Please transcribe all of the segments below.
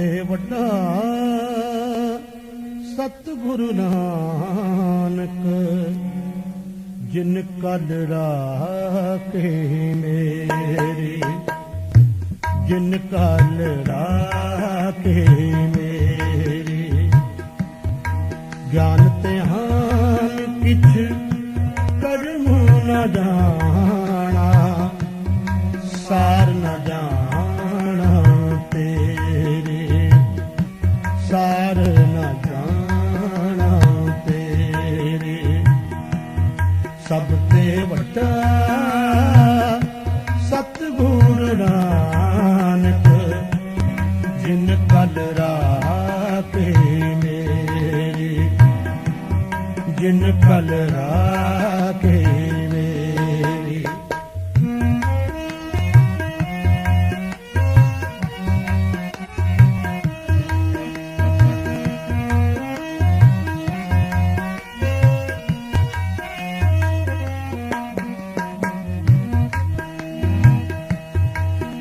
ਇਹ ਵੱਡਾ ਸਤਿਗੁਰੂ ਨਾਨਕ, ਜਿਨ ਕਲ ਰਾਖੇ ਮੇਰੀ, ਜਿਨ ਕਲ ਰਾਖੇ ਮੇਰੀ। ਗਿਆਨ ਤੇ ਹਾਂ ਕਿਛ ਕਰਮ ਨਾ ਜਾਣ ਕਲਰਾ ਕੇ ਮੇਰੀ।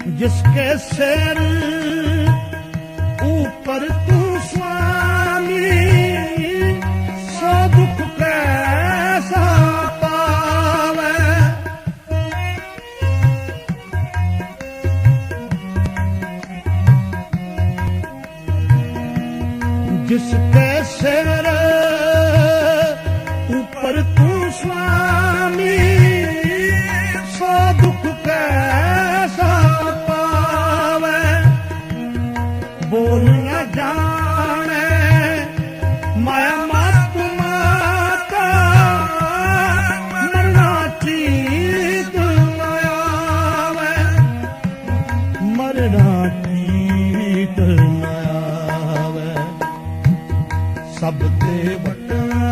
ਜਿਸ किस कैसे ਤੇ ਵਟਣਾ।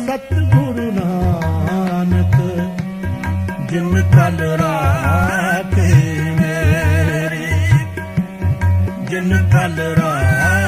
ਸਤਿਗੁਰੂ ਨਾਨਕ ਜਿਨ ਕਲ ਰਾਤੇ ਮੇਰੀ ਜਿਨ ਕਲ ਰਾਤੇ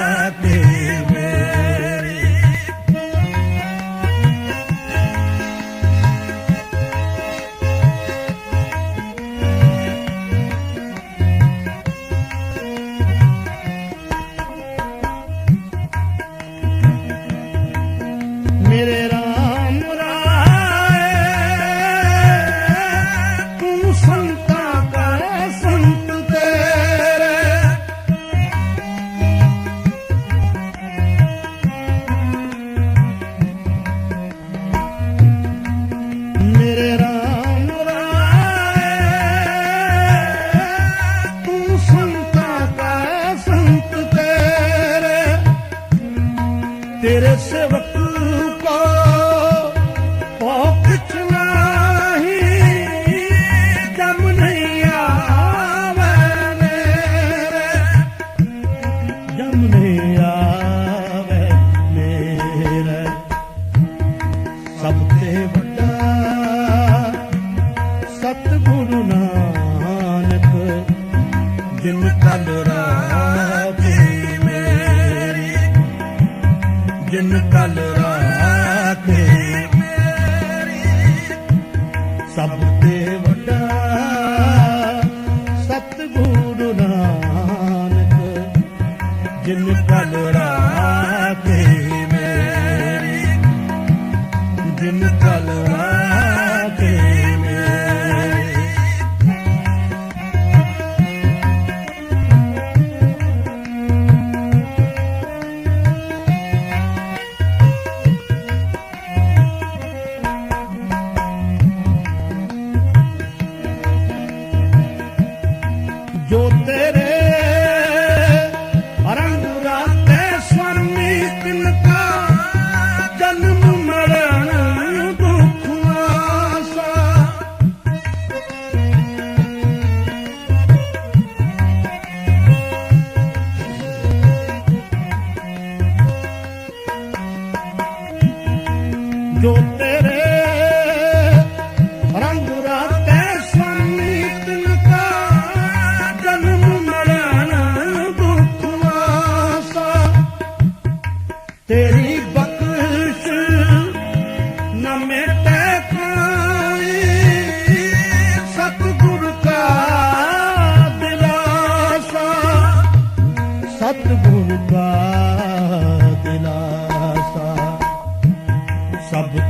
Não ever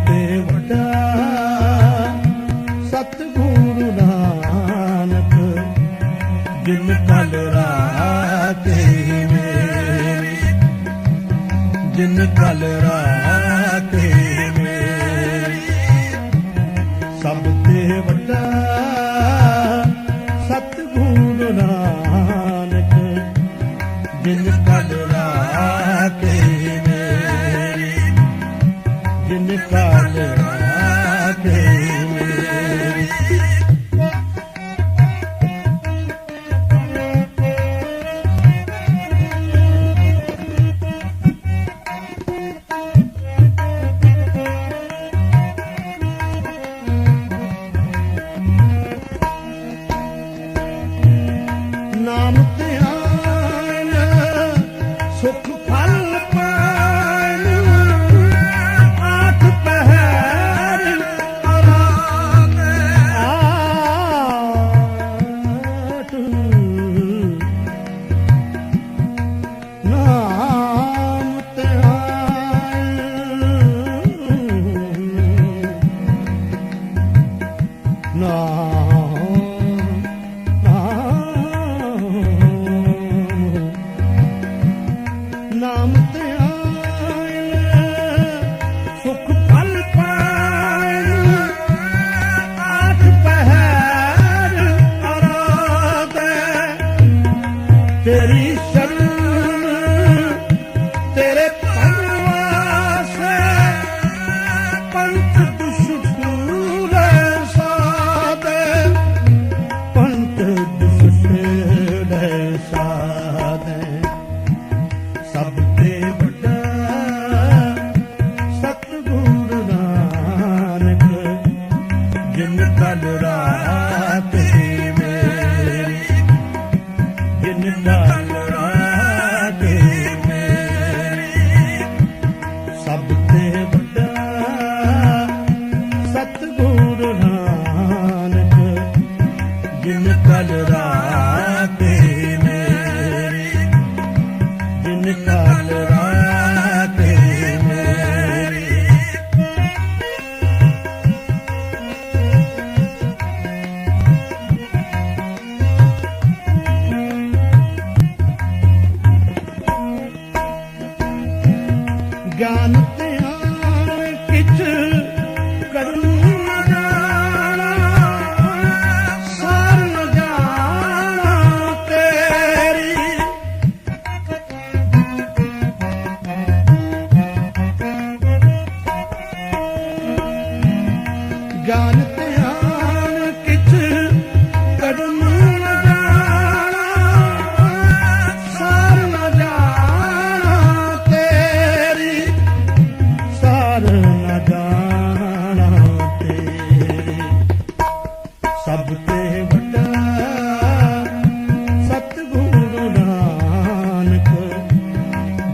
ਤੇ ਵੱਡਾ ਸਤਿਗੁਰੂ ਨਾਨਕ ਜਿਨ ਕਲ ਰਾਤੇ ਮੇਰੀ ਜਿਨ ਕਲ ਰਾਤੇ ਮੇਰੀ ਸਭ ਨਾਮ ਤੇ ਆ नाम ਸਤਿਗੁਰ ਨਾਨਕ ਜਿਨ ਕਲ ਰਾ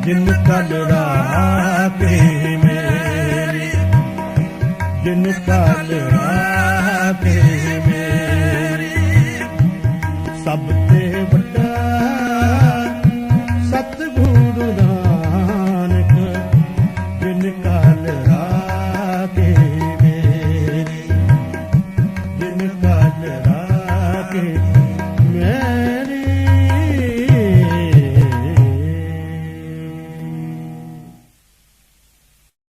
जिन कल राह पे मेरे जिन कल राह